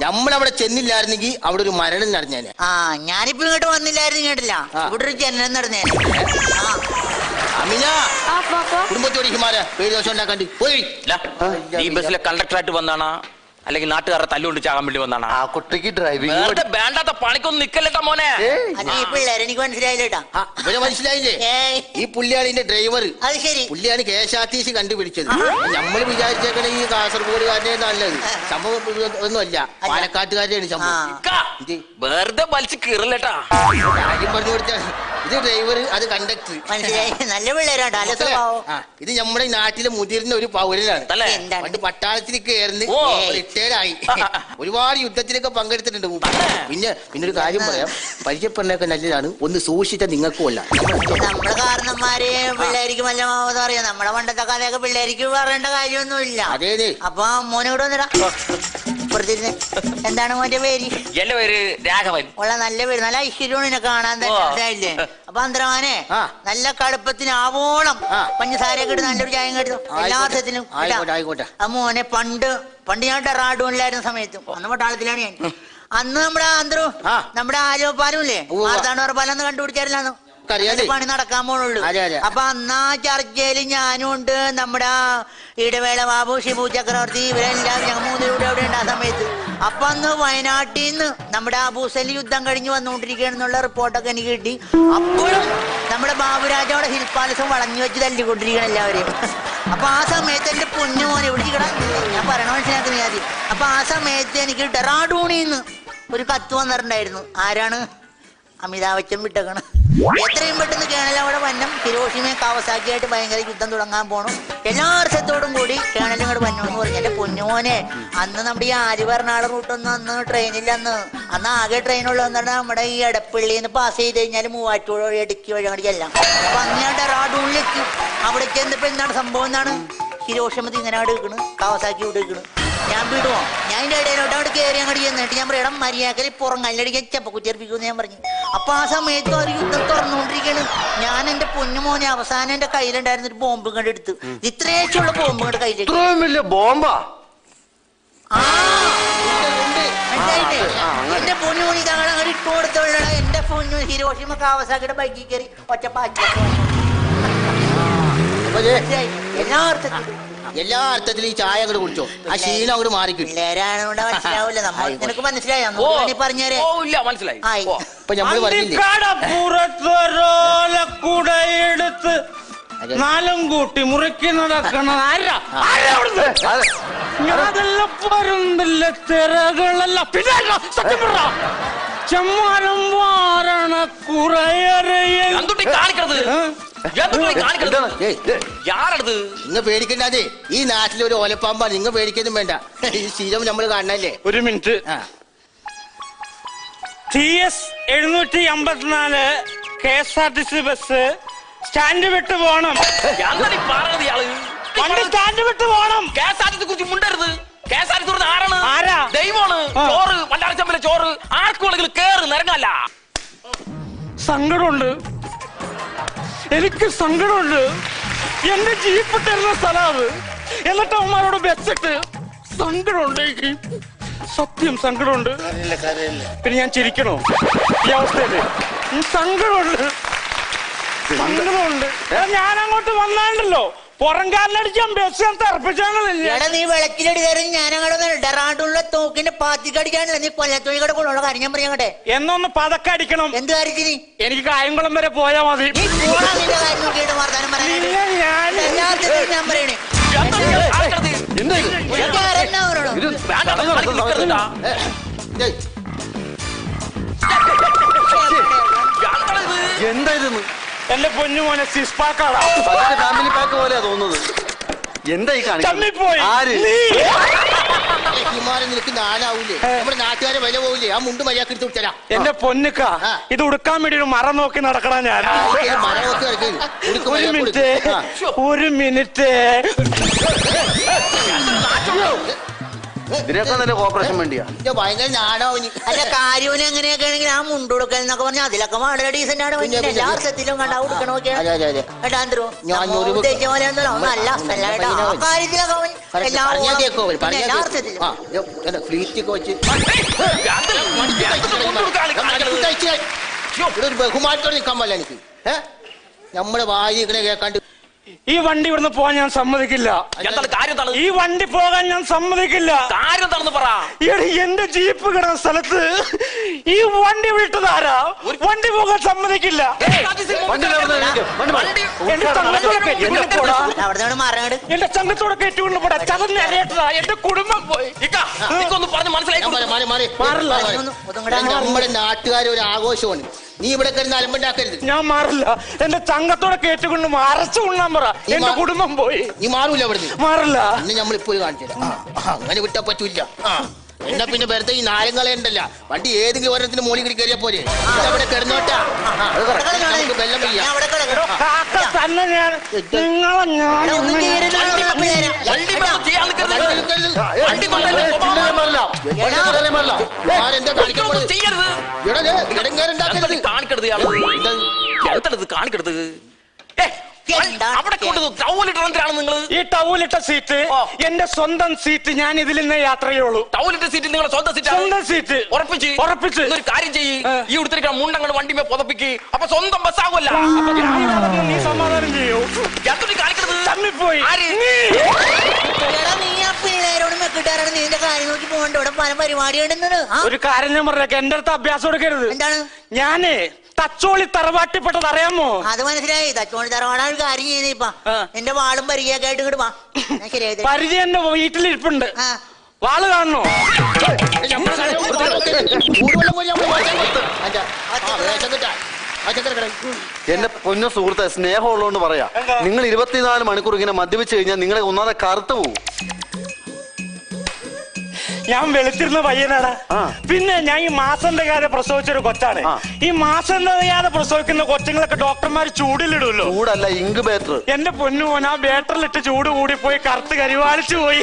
നമ്മൾ നമ്മളവിടെ ചെന്നില്ലായിരുന്നെങ്കിൽ അവിടെ ഒരു മരണം നടഞ്ഞേനെ ആ ഞാനിപ്പോ ഇങ്ങോട്ട് വന്നില്ലായിരുന്നു കേട്ടില്ല. ഇവിടെ ഒരു ജനനം നടന്നേ ആ. അമിന. കുടുംബത്തോട് ഹിമാല പേര് ദോഷം ഉണ്ടാക്കാണ്ട്. പോയി. നീ ബസ്സിലെ കണ്ടക്ടറായിട്ട് വന്നാണോ അല്ലെങ്കിൽ നാട്ടുകാരെ തല്ലുകൊണ്ട് ചാകാൻ വേണ്ടി വന്നാണ്. ആ കുട്ടിക്ക് ഡ്രൈവിംഗ് വേണ്ട വേണ്ടാത്ത പണിക്കൊന്നും നിക്കല്ലേട്ടാ മോനെ? അത് ഈ പിള്ളേരെ എനിക്ക് മനസ്സിലായില്ലേട്ടാ ആ, ഇവനെ മനസ്സിലായില്ലേ? ഏയ്. ഈ പുള്ളിയാണ് ഇതിന്റെ ഡ്രൈവർ അത് ശരി. പുള്ളിയാണ് K S R T C കണ്ടുപിടിച്ചത്. നമ്മൾ വിചാരിച്ചേക്കണ ഈ കാസർഗോഡുകാരനെ നല്ലത്. സംഭവം ഒന്നുമല്ല. പാലക്കാട്ടുകാരുടെയാണ് സംഭവം. ആ. ഇക്ക, ഇത് വെറുതെ വലിച്ച് കീറല്ലേട്ടാ കാര്യം പറഞ്ഞു കൊടുത്താൽ ഇത് ഡ്രൈവർ അത് കണ്ടക്ടർ മനസ്സിലായി. നല്ല പിള്ളേരാട്ടോ സ്വഭാവം. ഇത് നമ്മുടെ നാട്ടിലെ മുതിർന്ന ഒരു പൗരനാണ്. അല്ലേ? എന്താണ്? പണ്ട് പട്ടാളത്തിൽ കയറുന്ന ഓ. ആയി [LAUGHS] ഒരുപാട് യുദ്ധത്തിലൊക്കെ പങ്കെടുത്തിട്ടുണ്ട്. പിന്നെ പിന്നെ ഒരു കാര്യം പറയാം. പരിചയപ്പെടുന്നൊക്കെ നല്ലതാണ്. ഒന്ന് സൂക്ഷിച്ച നിങ്ങൾക്കും അല്ല നമ്മളെ കാരണന്മാര് പിള്ളേർക്ക് അല്ല പറയാം നമ്മളെ നമ്മുടെ പണ്ടത്തെ കഥയൊക്കെ പിള്ളേർക്ക് പറയേണ്ട കാര്യമൊന്നുമില്ല. അതെ അപ്പൊ മോനോട് വന്നിടാ. പുറത്തിരുന്ന് എന്താണ് മോന്റെ പേര്? എന്റെ പേര് രാഘവൻ. ഉള്ള നല്ല പേര് നല്ല ഐശ്വര്യമാണ് കാണാൻ തന്നെ. അപ്പൊ അന്തരമാനെ നല്ല കടുപ്പത്തിന് ആവോളം. പഞ്ചസാരയൊക്കെ ഇട്ട് നല്ലൊരു ചായം കെട്ടു. എല്ലാ. അർത്ഥത്തിലും. ആ മോനെ പണ്ട് പണ്ട് ഞാൻ ഡെറാഡൂണിലായിരുന്ന സമയത്ത്. അന്ന് പട്ടാളത്തിലാണ് ഞാൻ. അന്ന് നമ്മുടെ അന്തരു. നമ്മുടെ ആലോപാലും ഇല്ലേ ഉവ്വ. മാർത്താണ്ഡവർ പാലം കണ്ടുപിടിച്ചായിരുന്നു നമുക്കറിയാലേ. അതിന്റെ പണി നടക്കാൻ പോണുള്ളൂ. അപ്പൊ അന്നാ ചർച്ചയിൽ ഞാനും ഉണ്ട് നമ്മുടെ ഇടവേള ബാബു ഷിബു ചക്രവർത്തി ഇവരെല്ലാം ഞങ്ങൾ മൂന്നിലൂടെ അവിടെ ഉണ്ട് ആ സമയത്ത്. അപ്പൊ അന്ന് വയനാട്ടിൽ നിന്ന് നമ്മുടെ അബൂസലി യുദ്ധം കഴിഞ്ഞ് വന്നുകൊണ്ടിരിക്കുകയാണെന്നുള്ള റിപ്പോർട്ടൊക്കെ എനിക്ക് കിട്ടി. അപ്പോഴും നമ്മുടെ ബാബുരാജോടെ ഹിൽ പാലസം വളഞ്ഞു വെച്ച് തല്ലിക്കൊണ്ടിരിക്കണം എല്ലാവരെയും. അപ്പൊ ആ സമയത്ത് എന്റെ പൊന്നു മോനെ വിളിച്ചിക്കട. ഞാൻ പറയണ മനസ്സിലാക്കുന്ന ആദ്യം അപ്പൊ ആ സമയത്ത് എനിക്ക് ഡെറാഡൂണിന്ന് ഒരു കത്ത് വന്നിട്ടുണ്ടായിരുന്നു. ആരാണ്? അമിതാഭ് ബച്ചൻ വിട്ടേക്കണം. എത്രയും പെട്ടെന്ന് അവിടെ വന്നം ഹിരോഷിമയെ കാവസാക്കിയായിട്ട് ഭയങ്കര യുദ്ധം തുടങ്ങാൻ പോണു. എല്ലാ അർത്ഥത്തോടും കൂടി കേണലും കൂടെ വന്നു എന്ന് പറഞ്ഞു. എന്റെ പൊന്നുമോനെ അന്ന് നമ്മുടെ ഈ ആര്യഭരണാള റൂട്ടൊന്നും അന്ന് ട്രെയിനില്ല അന്ന്. അന്ന് ആകെ ട്രെയിനുള്ള വന്നിട്ട് നമ്മുടെ ഈ എടപ്പള്ളിയിൽ നിന്ന് പാസ് ചെയ്ത് കഴിഞ്ഞാൽ മൂവാറ്റുപുഴ വഴി ഇടുക്കി വഴി അങ്ങോട്ട് ചെല്ലാം അപ്പൊ അങ്ങനെ ഞാൻ ഡെറാഡൂണിലെത്തി അവിടെ ചെന്നപ്പോ എന്താണ് സംഭവം എന്നാണ് ഹിരോഷിമ ഇങ്ങനെ അവിടെ നിൽക്കണ് കാവസാക്കി ഇവിടെ ഞാൻ വിടുവോ? ഞാൻ ഇതിന്റെ ഇടയിലോട്ട് അവിടെ കയറി അങ്ങോട്ട് ചെന്നിട്ട് ഞാൻ പറയാം മര്യാദ പുറം കല്ലടിക്കാൻ ചെപ്പക്കുറ്റിയർപ്പിക്കുമെന്ന് ഞാൻ പറഞ്ഞു. അപ്പൊ ആ സമയത്ത് ഒരു യുദ്ധം തുറന്നുകൊണ്ടിരിക്കുകയാണ്. ഞാൻ എന്റെ പൊന്നുമോനെ അവസാനം എന്റെ കയ്യിലുണ്ടായിരുന്ന ഒരു ബോംബ് കണ്ട് എടുത്ത് ഇത്രയേച്ചുള്ള ബോംബ് കണ്ട് കയ്യിലേക്ക്. ഇത്രയും വലിയ ബോംബാ ആ, മനസ്സിലായില്ലേ? എന്റെ പൊന്നുമോനി താങ്കൾ അങ്ങോട്ട് ഇട്ട് കൊടുത്തോളാ എന്റെ പൊന്നു ഹിരോഷിമ കാവസാക്കിയുടെ ബൈക്കിൽ കയറി ഒറ്റപ്പാക്കി പാറ്റി അപ്പൊ ദേ, എല്ലാ അർത്ഥത്തിലും. എല്ലാ അർത്ഥത്തിലും ഈ ചായ അങ്ങോട്ട് കുടിച്ചോ. ആ ക്ഷീണം അങ്ങോട്ട് മാറിക്കിട്ടും പിള്ളേരാണ് ഇവിടെ മനസ്സിലാവില്ല നമ്മൾ നിനക്ക് മനസ്സിലായോ? ഓ വേണി പറഞ്ഞേരെ. ഓ ഇല്ല മനസ്സിലായി. ആയി. ഓ. ഇപ്പൊ നമ്മൾ പറഞ്ഞില്ലേ? പുറത്തൊരോലക്കുടയെടുത്ത് നാലും കൂട്ടി മുറുക്കി നടക്കണ. ആരാ? ആരാ അവിടുന്ന്? ഞാനെല്ലാം പരുന്നില്ല തിരകളല്ല. പിന്നെ ആരാ? സത്യം പറ. ചെമ്മാനം വാരണ കുറയറിയ കാണിക്കണത്. പേടിക്കണ്ടാതെ ഈ നാട്ടിൽ ഒരു ഓലപ്പാമ്പാ നിങ്ങൾ പേടിക്കൊന്നും വേണ്ട. ഈ സ്ഥിരം നമ്മൾ കാണണല്ലേ? ഒരു മിനിറ്റ്. ടി എസ് എഴുന്നൂറ്റി അമ്പത്തിനാല് K S R T C bus stand വിട്ട് പോണം വണ്ടി സ്റ്റാൻഡ് വിട്ട് പോണം കെ എസ് ആർ ടി കുറിച്ച് മുണ്ടരുത്. കെ എസ് ആർ ടി ആരാണ്? ആരാ? ദൈവമാണ്. ചോറ് വണ്ടാരച്ചമ്പലെ ചോറ്. ആർക്കും കേറ് നിരങ്ങല്ല. സങ്കടമുണ്ട്. എനിക്ക് സങ്കടമുണ്ട്. എന്റെ ജീപ്പ് തരുന്ന സ്ഥലം അത്. എന്നിട്ട് അവന്മാരോട് വെച്ചിട്ട് സങ്കടമുണ്ട് എനിക്ക്. സത്യം സങ്കടമുണ്ട്. പിന്നെ ഞാൻ ചിരിക്കണോ? ഈ അവസ്ഥയിൽ. സങ്കടമുണ്ട്. സങ്കടമുണ്ട്. ഞാൻ അങ്ങോട്ട് വന്നാണ്ടല്ലോ. പുറം കാലിനടിക്കാൻ ബസ് ഞാൻ തെറപ്പിച്ചാണല്ലോ എടാ നീ വെളക്കിലടി കയറി ഞാനങ്ങടെ ഡെറാണ്ടുള്ള തോക്കിന്റെ പാത്തിക്കടിക്കാണ് നീ കാര്യം ഞാൻ എന്നൊന്ന് പതക്കടിക്കണം എന്ത് കാര്യത്തിന്? എനിക്ക് കായംകുളം വരെ പോയാ മതി. നീ പോടാ നിന്റെ കാര്യം നോക്കിയിട്ട് വർത്താനം പറയാനായിട്ട്. പിന്നെ ഞാൻ എല്ലാത്തിനും ഞാൻ പറയണേ. എന്താണ് ഇയാൾ എന്താ ഇതൊന്നും അവരോട്? എന്താ ഇതെന്ന്? എന്റെ പൊന്നുമോനെ സിസ്പാക്കാടാ പതിന്റെ ഫാമിലി പാക്ക് പോലെയാ തോന്നുന്നത്. എന്താ ഈ കാണിക്കുന്നത്? ആര്? നീ. ഹിമാലയം നിനക്ക് നാലാവൂലേ നമ്മുടെ നാട്ടുകാരെ വില പോവില്ലേ? ആ മുണ്ട് മര്യാദ എടുത്ത് വിട്ടരാ എന്റെ പൊന്നുക്ക ഇത് ഉടുക്കാൻ വേണ്ടി ഒരു മറ നോക്കി നടക്കണ ഞാൻ. ഒരു മിനിറ്റ് ഒരു മിനിറ്റ്. ഇതിനൊക്കെ നല്ല കോപ്പറേഷൻ വേണ്ടിയാ. ഇത് ഭയങ്കര നാണാവിന് അല്ല കാര്യവും എങ്ങനെയൊക്കെ ആണെങ്കിൽ ആ മുണ്ട് എന്നൊക്കെ പറഞ്ഞാൽ അതിലൊക്കെ വളരെ ഡീസന്റ് ആണ്. പിന്നെ, എല്ലാ. അർത്ഥത്തിലും കണ്ടാ ഉടുക്കണമൊക്കെ അതെ അതെ അതെ. കേട്ടാന്തരോ ഞാൻ ഒരു-. നല്ല ആ പയ്യനെ കാര്യത്തിലൊക്കെ അവൻ എല്ലാ പറഞ്ഞാ കേക്കോ അവർ, പിന്നെ പറഞ്ഞാ എല്ലാ കേക്കും. അർത്ഥത്തിലും ആ, ഇത് ഇത് ഫ്ലീറ്റ് ഒക്കെ വെച്ച് എന്താണ് എന്താണ് കൊണ്ടുകൊടുക്കാൻ കാണിക്കണത്? ഇവിടെ ഒരു ബഹുമാനത്തോടെ നിൽക്കാൻ പറ്റില്ല എനിക്ക്. ഏഹ് നമ്മുടെ വായി ഇങ്ങനെ കേൾക്കാണ്ട് ഈ വണ്ടി ഇവിടുന്ന് പോകാൻ ഞാൻ സമ്മതിക്കില്ല. എന്താണ് കാര്യം എന്താണ്? ഈ വണ്ടി പോകാൻ ഞാൻ സമ്മതിക്കില്ല. കാര്യം എന്താണെന്ന് പറ. എടി എന്റെ ജീപ്പ് കിടന്ന സ്ഥലത്ത് ഈ വണ്ടി വിട്ടതാരാ വണ്ടി പോകാൻ സമ്മതിക്കില്ല. വണ്ടി നടന്ന് നിൽക്ക്. വണ്ടി മാറ്. വണ്ടി എന്റെ ചങ്കത്തോടെ പോടാ. അവിടെ എന്റെ ചങ്ങത്തോടെ കെട്ടിക്കൊണ്ട് പോടാ. ചതഞ്ഞ അരയട്ടതാ എന്റെ കുടുംബം പോയി. ഇക്ക, ഇക്കൊന്ന് പറഞ്ഞ് മനസ്സിലാക്കി ഞാൻ പറയാം, മാറി, മാറി. മാറില്ല. മാറി. ഒന്ന് ഒതുങ്ങടാ. നമ്മുടെ നാട്ടുകാരെ ഒരു ആഘോഷമാണ്. നീ ഇവിടെ കിടന്ന് അലമ്പുണ്ടാക്കരുത്. ഞാൻ മാറില്ല. എന്റെ ചങ്കത്തോടെ കേട്ടുകൊണ്ട് അരച്ചു ഉണ്ണാൻ പറ. എന്റെ മാ- കുടുംബം പോയി. നീ മാറൂല അവിടുന്ന് മാറില്ല. ഇന്ന് നമ്മൾ ഇപ്പോൾ കാണിച്ചു തരാം. ആ, ആ, അങ്ങനെ വിട്ടാ പറ്റൂല ആ. എന്നാ പിന്നെ വെറുതെ ഈ നാരങ്ങളെ ഉണ്ടല്ല വണ്ടി ഏതെങ്കിലും ഒരെണ്ണത്തിന് മോളിൽ കൂടി കയറിയാ പോരെ. കിടന്നോട്ടാ. ആ, നമുക്ക് വെള്ളം ഞാൻ പെയ്യാം അവിടെ കാക്ക തന്നെ ഞാൻ നിങ്ങളെ ഞാൻ കാണിക്കരുത് ഇത് കാണിക്കരുത് ഏ അവിടെ നിങ്ങൾ ഈ ടൗലിട്ട സീറ്റ്. എന്റെ സ്വന്തം സീറ്റ് ഞാൻ ഇതിൽ നിന്ന് യാത്ര ചെയ്യുള്ളൂ ടൗലിട്ട് സീറ്റ് നിങ്ങളെ സ്വന്തം സീറ്റ് സ്വന്തം സീറ്റ്. ഉറപ്പിച്ച്? ഉറപ്പിച്ച്. ഒരു കാര്യം ചെയ്യ്. ഈ ഉടുത്തിരിക്കുന്ന മുണ്ടങ്ങൾ വണ്ടിമേ പുതപ്പിക്ക്. അപ്പൊ സ്വന്തം ബസ് ആകുമല്ല നീ സമാധാനം ചെയ്യൂ. എന്തൊരു കാണിക്കണത് തമ്മിപ്പോയി. നിന്റെ കാര്യം നോക്കി പോകണ്ട. ഇവിടെ പല പരിപാടി ഉണ്ടെന്നത് ഒരു കാര്യം ഞാൻ പറഞ്ഞേക്കാം. എന്റെ അടുത്ത് അഭ്യാസം എടുക്കരുത്. എന്താണ്? ഞാൻ തച്ചോളി തറവാട്ടിപ്പെട്ടത് അറിയാമോ? അത് മനസ്സിലായി. തച്ചോളി തറവാടാ ഒരു കാര്യം ഇപ്പൊ. എന്റെ വാളും പരിചയൊക്കെ ആയിട്ട് ഇങ്ങട് വാ. ശരിയായി. പരിചയം എന്റെ വീട്ടിലിരിപ്പുണ്ട്. വാൾ കാണണോ? എന്റെ പൊന്ന സുഹൃത്തെ സ്നേഹമുള്ളതുകൊണ്ട് പറയാ. നിങ്ങൾ ഇരുപത്തിനാല് മണിക്കൂർ ഇങ്ങനെ മദ്യപിച്ച് കഴിഞ്ഞാൽ നിങ്ങളെ ഒന്നാതെ കറുത്തു പോകും ഞാൻ വെളുത്തിരുന്ന പയ്യനാണ് പിന്നെ ഞാൻ ഈ മാസം തികയാതെ പ്രസവിച്ചൊരു കൊച്ചാണ്. ഈ മാസം തികയാതെ പ്രസവിക്കുന്ന കൊച്ചുങ്ങളൊക്കെ ഡോക്ടർമാർ ചൂടിലിടുമല്ലോ ചൂടല്ല ഇങ്ക് ബേറ്റർ. എന്റെ പൊന്നു മോൻ ആ ബാറ്ററിലിട്ട് ചൂട് കൂടി പോയി കറുത്ത് കരിവാളിച്ചു പോയി.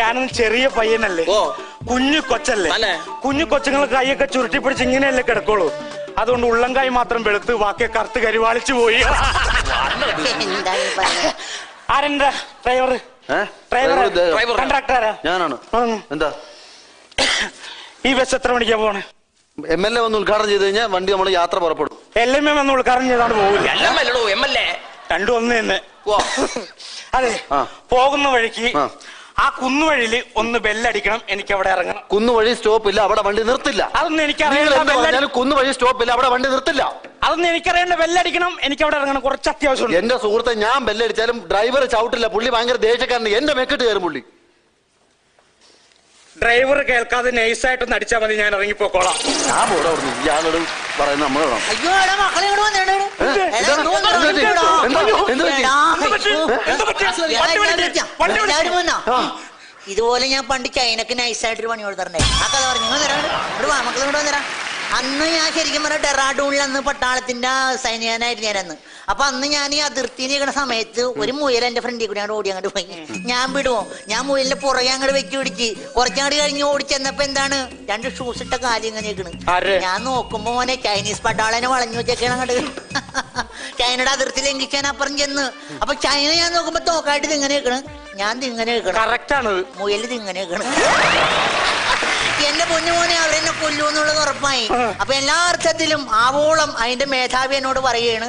ഞാനൊന്ന് ചെറിയ പയ്യനല്ലേ? കുഞ്ഞു കൊച്ചല്ലേ? കുഞ്ഞു കൊച്ചുങ്ങൾ കൈയൊക്കെ ചുരുട്ടി പിടിച്ച് ഇങ്ങനെയല്ലേ കിടക്കുള്ളൂ. അതുകൊണ്ട് ഉള്ളംകായ് മാത്രം വെളുത്ത് ബാക്കി കറുത്ത് കരിവാളിച്ചു പോയി. ആരെന്താ? ഡ്രൈവർ ഞാനാണ്. എന്താ? ഈ ബസ് എത്ര മണിക്കാ പോണേ? എം എൽ എ വന്ന് ഉദ്ഘാടനം ചെയ്ത് കഴിഞ്ഞാൽ വണ്ടി നമ്മൾ യാത്ര പുറപ്പെടും. എൽ എം എം വന്ന് ഉദ്ഘാടനം ചെയ്താണ് പോകില്ല രണ്ടും ഒന്ന് തന്നെ അതെ. പോകുന്ന വഴിക്ക് ആ. കുന്നുവഴിൽ കുന്നുവഴിയിൽ ഒന്ന് ബെല്ലടിക്കണം എനിക്ക് അവിടെ ഇറങ്ങണം. കുന്നുവഴി സ്റ്റോപ്പ് ഇല്ല അവിടെ വണ്ടി നിർത്തില്ല. അതൊന്നും എനിക്ക് എനിക്കറിയേണ്ട എന്ത് കുന്നുവഴി സ്റ്റോപ്പ് ഇല്ല അവിടെ വണ്ടി നിർത്തില്ല. അതൊന്നും എനിക്കറിയേണ്ട ബെല്ലടിക്കണം എനിക്ക് അവിടെ ഇറങ്ങണം. കുറച്ച് അത്യാവശ്യമുണ്ട്. എന്റെ സുഹൃത്തെ ഞാൻ ബെല്ലടിച്ചാലും ഡ്രൈവർ ചവിട്ടില്ല പുള്ളി ഭയങ്കര ദേഷ്യക്കാരൻ എന്റെ മെക്കിട്ട് കയറും പുള്ളി. ഡ്രൈവർ കേൾക്കാതെ നൈസായിട്ടൊന്ന് അടിച്ചാൽ മതി ഞാൻ ഇറങ്ങിപ്പോക്കോളാം. ഞാൻ പോടാ അവിടുന്ന് ഇയാളോട് പറയുന്നത് നമ്മൾ വേണം. അയ്യോ എടാ മക്കളെ ഇവിടെ. ഇതുപോലെ ഞാൻ പണ്ട് ചൈനക്ക് നൈസായിട്ടൊരു പണി കൊടുത്തിട്ടുണ്ടേ ആ കഥ പറഞ്ഞു ഇവിടെ വാ വന്നേരാ അന്ന് ഞാൻ ശരിക്കും പറഞ്ഞ ഡെറാഡൂണിൽ അന്ന് പട്ടാളത്തിന്റെ സൈനികനായിരുന്നു ഞാൻ അന്ന് അപ്പൊ അന്ന് ഞാൻ ഈ അതിർത്തി നിൽക്കുന്ന സമയത്ത് ഒരു മുയൽ എന്റെ ഫ്രണ്ടിൽ കൂടി അങ്ങോട്ട് ഓടി അങ്ങോട്ട് പോയി ഞാൻ വിടുവോ? ഞാൻ മുയലിന്റെ പുറകെ അങ്ങോട്ട് വെക്കി പിടിച്ച്. കുറച്ചങ്ങോട്ട് കഴിഞ്ഞ് ഓടിച്ചെന്നപ്പോ എന്താണ്? രണ്ട് ഷൂസ് ഇട്ട കാലി ഇങ്ങനെ നിൽക്കണ്? ഞാൻ നോക്കുമ്പോ മോനെ ചൈനീസ് പട്ടാളനെ വളഞ്ഞു വെച്ചേക്കാണ് അങ്ങോട്ട് ചൈനയുടെ അതിർത്തി ലംഘിക്കാൻ അപ്പുറം ചെന്ന്. അപ്പൊ ചൈന ഞാൻ നോക്കുമ്പോ തോക്കായിട്ട് ഇങ്ങനെ നിൽക്കണ് ഞാൻ ഇങ്ങനെ നിൽക്കണം മുയൽ ഇങ്ങനെ നിൽക്കണ് എന്റെ പൊന്നു മോനെ അവരെന്നെ കൊല്ലൂ എന്നുള്ളത് ഉറപ്പായി. അപ്പൊ എല്ലാ അർത്ഥത്തിലും ആവോളം അതിന്റെ മേധാവി എന്നോട് പറയാണ്.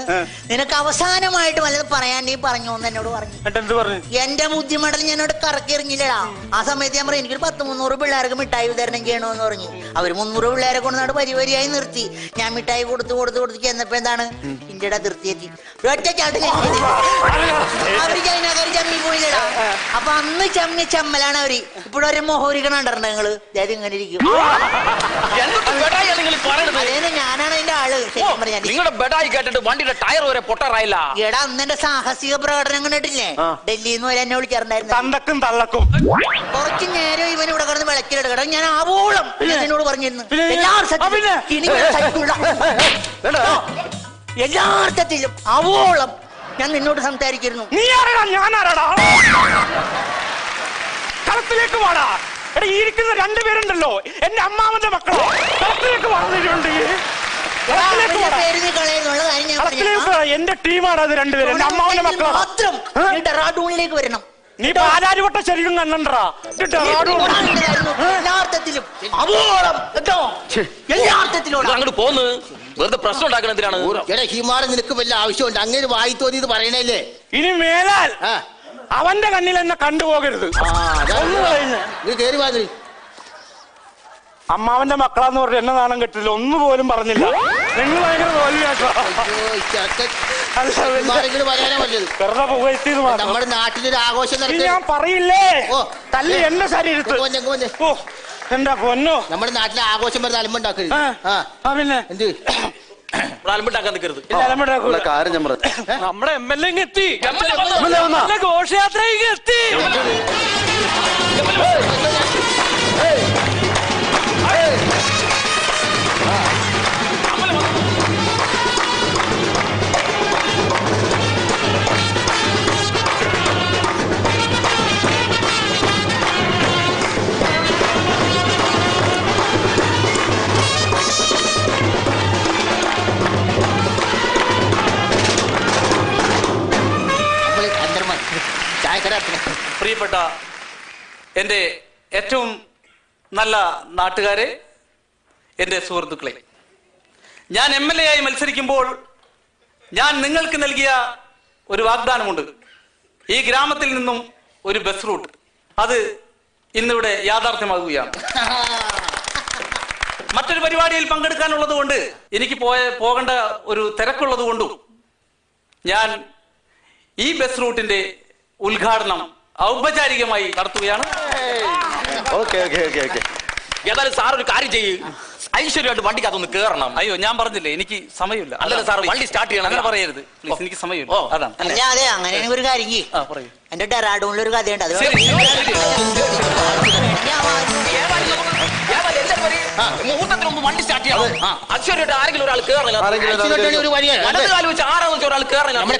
നിനക്ക് അവസാനമായിട്ട് വല്ലതും പറയാൻ നീ പറഞ്ഞു എന്ന് എന്നോട് പറഞ്ഞു. എന്നിട്ട് എന്ത് പറഞ്ഞു? എന്റെ ബുദ്ധിമുട്ടൽ ഞാനോട് കറക്കി എറിഞ്ഞില്ലടാ ആ സമയത്ത് ഞാൻ പറയും എനിക്കൊരു പത്ത് മുന്നൂറ് പിള്ളേർക്ക് മിഠായി വിതരണം ചെയ്യണമെന്ന് പറഞ്ഞു. അവർ മുന്നൂറ് പിള്ളേരെ കൊണ്ടുവന്നാട് പരിവരിയായി നിർത്തി. ഞാൻ മിഠായി കൊടുത്തു കൊടുത്തു കൊടുത്തു ചെന്നപ്പോ എന്താണ്? ഇന്ത്യയുടെ അതിർത്തി എത്തി. ഒറ്റ ചാട്ട്. അവർ ചമ്മി പോയില്ലടാ. അപ്പൊ അന്ന് ചമ്മി ചമ്മലാണ് അവർ. ഇപ്പോഴൊരു മോഹോരിക്കണം കണ്ടിട്ടുണ്ട് നിങ്ങൾ? അതായത് ഇങ്ങനെ അതേന്ന് ഞാനാണ് അതിന്റെ ആൾ. ശരിക്കും പറഞ്ഞാൽ നിങ്ങളുടെ ബെഡായി കേട്ടിട്ട് വണ്ടിയുടെ ടയർ വരെ പൊട്ടാറായില്ല. എടാ അന്ന് സാഹസിക പ്രകടനം കണ്ടിട്ടില്ലേ. ഡൽഹിയിൽ നിന്ന് വരെ എന്നെ വിളിച്ചിട്ടുണ്ടായിരുന്നു തന്തക്കും തള്ളക്കും. കുറച്ച് നേരം ഇവൻ ഇവിടെ കിടന്ന് വിളക്കിലെടുക്കണം ഞാൻ [LAUGHS] ആവോളം ഞാൻ നിന്നോട് പറഞ്ഞിരുന്നു. എല്ലാ എല്ലാ അർത്ഥത്തിലും ആവോളം ഞാൻ നിന്നോട് സംസാരിക്കുന്നു നീ ആരാടാ? ഞാൻ ആരാടാ? കളത്തിലേക്ക് വാടാ. എടാ ഈ ഇരിക്കുന്ന രണ്ടുപേരുണ്ടല്ലോ എന്റെ അമ്മാവന്റെ മക്കളോ? കളത്തിലേക്ക് വളർന്നിട്ടുണ്ട്. എന്റെ ടീമാണ് അത് രണ്ടുപേരും എന്റെ അമ്മാവന്റെ മക്കളാണ് മാത്രം ഡെറാഡൂണിലേക്ക് വരണം. നീ പാലാരിവട്ട ശരീരം കണ്ണണ്ടാ എല്ലാ അർത്ഥത്തിലും. അവോളം കേട്ടോ എല്ലാ അർത്ഥത്തിലും അങ്ങോട്ട് പോന്ന്. വെറുതെ പ്രശ്നം ഉണ്ടാക്കണ എന്തിനാണ്? എടാ ഹിമാറ് നിനക്ക് വല്ല ആവശ്യമുണ്ട്? അങ്ങനെ വായി തോന്നി ഇത് പറയണല്ലേ? ഇനി മേലാൽ അവന്റെ കണ്ണിൽ എന്നെ കണ്ടുപോകരുത്. നീ. അമ്മാവന്റെ മക്കളാന്ന് പറഞ്ഞു എന്നെ നാണം കെട്ടില്ല ഒന്നു പോലും പറഞ്ഞില്ല. നിങ്ങൾ ഭയങ്കര നമ്മുടെ നാട്ടിലൊരു ആഘോഷം ഞാൻ പറയില്ലേ. തല്ലി എന്റെ ശരീരത്ത്. പോന്നെ, പോന്നെ. എന്റെ പൊന്നോ? നമ്മുടെ നാട്ടിലെ ആഘോഷം വരുന്ന അലമ്പുണ്ടാക്കരുത്. പിന്നെ? എന്ത്? അലമ്പുണ്ടാക്കാൻ നിൽക്കരുത് കാര്യം ഞാൻ നമ്മുടെ എം എൽ എ എത്തി ഘോഷയാത്ര എത്തി പ്രിയപ്പെട്ട എന്റെ ഏറ്റവും നല്ല നാട്ടുകാരെ എന്റെ സുഹൃത്തുക്കളെ. ഞാൻ എം എൽ എ ആയി മത്സരിക്കുമ്പോൾ ഞാൻ നിങ്ങൾക്ക് നൽകിയ ഒരു വാഗ്ദാനമുണ്ട്. ഈ ഗ്രാമത്തിൽ നിന്നും ഒരു ബസ് റൂട്ട് അത് ഇന്നിവിടെ യാഥാർത്ഥ്യമാകുകയാണ്. മറ്റൊരു പരിപാടിയിൽ പങ്കെടുക്കാനുള്ളത് കൊണ്ട് എനിക്ക് പോയ പോകേണ്ട ഒരു തിരക്കുള്ളത് കൊണ്ടും ഞാൻ ഈ ബസ് റൂട്ടിന്റെ ഉദ്ഘാടനം ഔപചാരികമായി നടത്തുകയാണ്. Okay okay okay okay. ഏതായാലും സാർ ഒരു കാര്യം ചെയ്യ്. ഐശ്വര്യമായിട്ട് വണ്ടിക്കകത്തൊന്ന് കേറണം. അയ്യോ ഞാൻ പറഞ്ഞില്ലേ എനിക്ക് സമയമില്ല. അല്ല സാർ വണ്ടി സ്റ്റാർട്ട് ചെയ്യണം. അങ്ങനെ പറയരുത്. പ്ലീസ് എനിക്ക് സമയമില്ല. ഓ. അതാണ് അല്ല അതെ അങ്ങനെ ഒരു കാര്യം ആ പറയൂ. എന്റെ ഡെറാഡൂണിൽ ഒരു കഥയുണ്ട്. അത് വണ്ടി സ്റ്റാർട്ട് ആരെങ്കിലും ഒരാൾ ആരെങ്കിലും ഒരാൾ ഐശ്വര്യമായിട്ട് ഒരു വലത് കാലം വെച്ച് ഒരാൾ നമ്മുടെ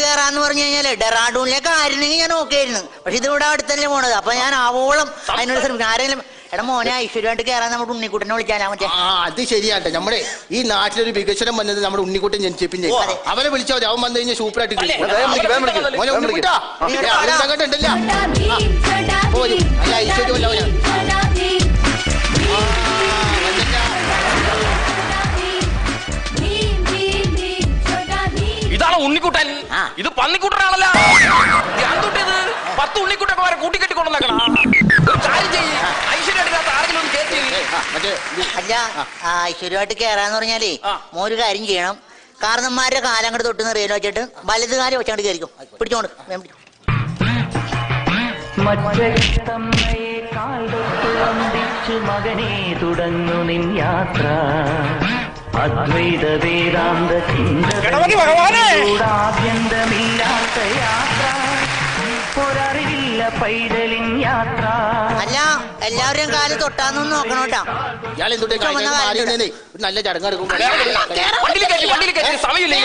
കയറാന്ന് പറഞ്ഞു കഴിഞ്ഞാൽ ഡെറാഡൂണിലേക്ക് ആയിരുന്നെങ്കിൽ ഞാൻ ഓക്കെ ആയിരുന്നു. പക്ഷെ ഇതിവിടെ അടുത്തല്ലേ പോണത്. അപ്പൊ ഞാൻ ആവോളം അതിനോട് ശ്രമിക്കും. ആരെങ്കിലും എടാ മോനെ ഐശ്വര്യമായിട്ട് കയറാൻ നമ്മുടെ ഉണ്ണിക്കുട്ടനെ വിളിച്ചാലാ മറ്റേ. ആ അത് ശരിയാട്ടെ. നമ്മുടെ ഈ നാട്ടിലൊരു വികസനം വന്നത് നമ്മുടെ ഉണ്ണിക്കുട്ടൻ ജനിച്ചപ്പിന്റെ അതെ. അവനെ വിളിച്ചാൽ മതി. അവൻ വന്നു കഴിഞ്ഞാൽ സൂപ്പറായിട്ട് അല്ലേ? വേഗം വിളിക്ക്, വേഗം വിളിക്ക്. മോനെ വേഗം വിളിക്ക്. ഉണ്ണിക്കുട്ടാ. അവനങ്ങോട്ട് ഉണ്ടല്ലോ. പോരും അല്ല അല്ല ഇതാണ് ഉണ്ണിക്കുട്ടൻ. ഇത് പന്നിക്കുട്ടനാണല്ല. എന്തുട്ടിത്? പത്ത് ഉണ്ണിക്കുട്ടന്മാരെ കൂട്ടിക്കെട്ടിക്കൊണ്ടുവന്നേക്കണം. ഒരു കാര്യം ചെയ്യ്. ഐശ്വര്യമായിട്ട് ആരെങ്കിലും ഒന്ന് കയറ്റി മറ്റേ ഇത്. അല്ല ഐശ്വര്യമായിട്ട് കയറാന്ന് പറഞ്ഞാലേ മോര് കാര്യം ചെയ്യണം. കാരണന്മാരുടെ കാലം അങ്ങോട്ട് തൊട്ട് നിറയിൽ വെച്ചിട്ട് വലത് കാലം വെച്ചാണ്ട് കയറിക്കും പിടിച്ചോണ്ട് മറ്റേ പിടിച്ചോ. കാൽ തൊട്ട് വന്ദിച്ചു മകനെ തുടങ്ങു നിൻ യാത്ര. അദ്വൈത വേദാന്ത! ചിന്തൂടാഭ്യന്തമില്ലാത്ത യാത്ര ഒരറിവില്ല പൈതലിൻ യാത്ര. അല്ല എല്ലാവരും കാൽ തൊട്ടാന്നൊന്നും നോക്കണോട്ടാ ഇയാൾ എന്തുട്ടെ? ചുമന്ന കാലിൽ മാറിയതേ ഒരു നല്ല ചടങ്ങ് എടുക്കും വണ്ടിയിൽ കയറ്റി വണ്ടിയിൽ കയറ്റി. സമയമില്ല?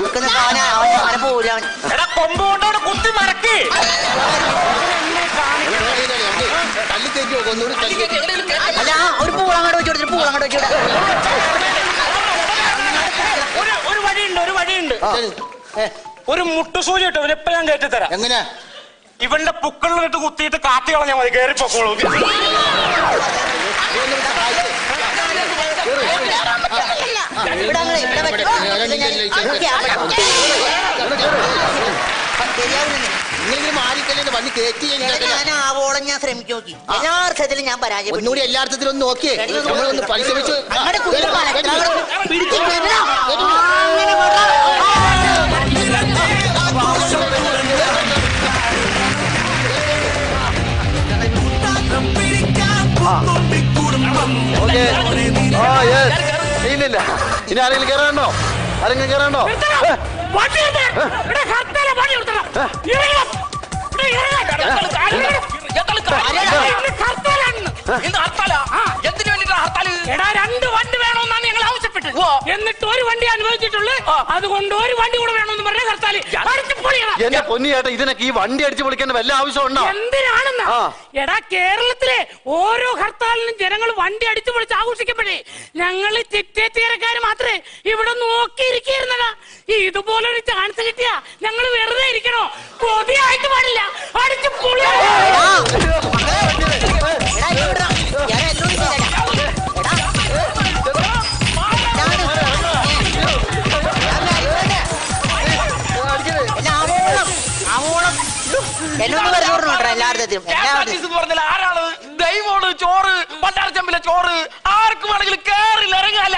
നിൽക്കുന്ന അവനെ അവൻ അവനെ പോവില്ല അവൻ എടാ കൊമ്പ് കൊണ്ടോടെ കുത്തി മറക്ക് ഒന്നുകൂടി അല്ല ഒരു പൂളങ്ങോട്ട് വെച്ചു കൊടുത്തിട്ട് പൂളങ്ങോട്ട് വെച്ചു ഒരു ഒരു വഴിയുണ്ട് ഒരു വഴിയുണ്ട്. ഒരു മുട്ടുസൂചി ഇട്ടു ഇപ്പൊ ഞാൻ കയറ്റി തരാം. എങ്ങനെ ഇവന്റെ പുക്കളിലിട്ട് കുത്തിയിട്ട് കാത്തി കളഞ്ഞാൽ മതി കയറി പൊക്കോളൂ ഇവിടെ അങ്ങനെ ഇവിടെ വെച്ചു. ശരിയാവുന്നില്ല? വണ്ടി കയറ്റി ഞാൻ ആവോളം ഞാൻ ശ്രമിച്ചു നോക്കി. ഞാൻ പരാജയപ്പെട്ടു. ഒന്നുകൂടി എല്ലാ അർത്ഥത്തിലും ഒന്ന് നോക്കിയേ. നമ്മളൊന്ന് പരിശ്രമിച്ച്. അങ്ങനെ ഇല്ലില്ല ഇനി ആരെങ്കിലും കയറാണ്ടോ ആരെങ്കിലും കയറാനുണ്ടോ ഏ, വണ്ടി ഓ. എന്നിട്ട് ഒരു വണ്ടി അനുഭവിച്ചിട്ടുള്ളൂ? അതുകൊണ്ട് ഒരു വണ്ടി കൂടെ വേണമെന്ന് പറഞ്ഞ ഹർത്താൽ. എന്റെ പൊന്നി ഇതിനൊക്കെ ഈ വണ്ടി അടിച്ചു പൊളിക്കേണ്ട വല്ല ആവശ്യമുണ്ടോ? എന്തിനാണെന്ന്. എടാ കേരളത്തിലെ ഓരോ ഹർത്താലിനും ജനങ്ങൾ വണ്ടി അടിച്ചു പൊളിച്ച് ആഘോഷിക്കപ്പെടേ. ഞങ്ങൾ തീരക്കാര് മാത്രമേ ഇവിടെ നോക്കിയിരിക്കുന്നടാ ഇതുപോലൊരു ചാൻസ് കിട്ടിയാ ഞങ്ങൾ വെറുതെ ഇരിക്കണോ? കൊതിയായിട്ട് പാടില്ല. അടിച്ചു പൊളി ദൈവമാണ് ചോറ് പണ്ടാരച്ചമ്പിലെ ചോറ്. ആർക്കും വേണമെങ്കിലും കേറില്ല ഇറങ്ങാല